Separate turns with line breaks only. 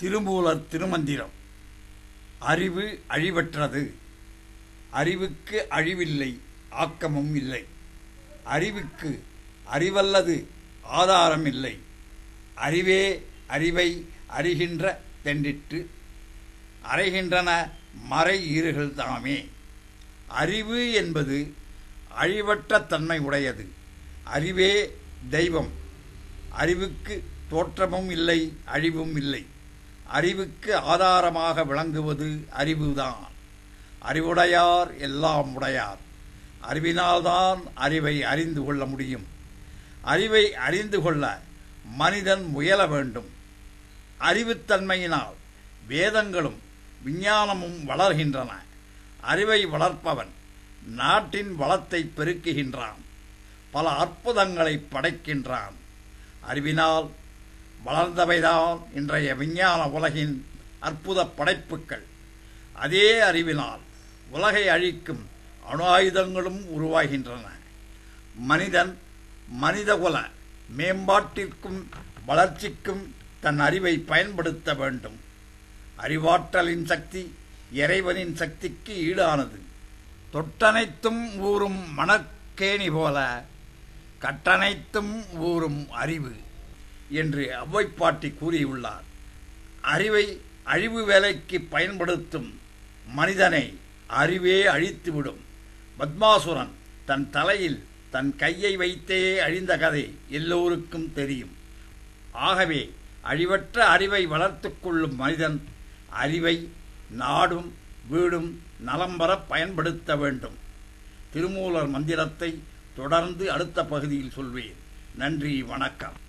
திருமூலர் திருமந்திரம். அறிவு அழிவற்றது. அறிவுக்கு அழிவில்லை ஆக்கமும் இல்லை. அறிவுக்கு அறிவல்லது ஆதாரம் இல்லை அறிவே அறிவை அறிகின்ற தெண்டிட்டு அறைகின்றன மறை ஈறுகள் தாமே. அறிவு என்பது அழிவற்ற தன்மை உடையது. அறிவே தெய்வம். அறிவுக்கு தோற்றமும் இல்லை அழிவும் இல்லை. அறிவுக்கு ஆதாரமாக விளங்குவது அறிவுதான். அறிவுடையார் எல்லாம் உடையார். அறிவினால்தான் அறிவை அறிந்து கொள்ள முடியும். அறிவை அறிந்து கொள்ள மனிதன் முயல வேண்டும். அறிவுத்தன்மையினால் வேதங்களும் விஞ்ஞானமும் வளர்கின்றன. அறிவை வளர்ப்பவன் நாட்டின் வளத்தை பெருக்குகின்றான். பல அற்புதங்களை படைக்கின்றான். அறிவினால் வளர்ந்தவைதான் இன்றைய விஞ்ஞான உலகின் அற்புத படைப்புகள். அதே அறிவினால் உலகை அழிக்கும் அணு ஆயுதங்களும் உருவாகின்றன. மனிதன் மனிதகுல மேம்பாட்டிற்கும் வளர்ச்சிக்கும் தன் அறிவை பயன்படுத்த வேண்டும். அறிவாற்றலின் சக்தி இறைவனின் சக்திக்கு ஈடானது. தொட்டனைத்தும் ஊறும் மணற்கேணி போல கட்டனைத்தும் ஊறும் அறிவு. என்று அவ்வைப்பாட்டி கூறியுள்ளார். அறிவை அழிவு வேலைக்கு பயன்படுத்தும் மனிதனை அறிவே அழித்துவிடும். பத்மாசுரன் தன் தலையில் தன் கையை வைத்தே அழிந்த கதை எல்லோருக்கும் தெரியும். ஆகவே அழிவற்ற அறிவை வளர்த்துக்கொள்ளும் மனிதன் அறிவை நாடும் வீடும் நலம்பெற பயன்படுத்த வேண்டும். திருமூலர் மந்திரத்தை தொடர்ந்து அடுத்த பகுதியில் சொல்வேன். நன்றி வணக்கம்.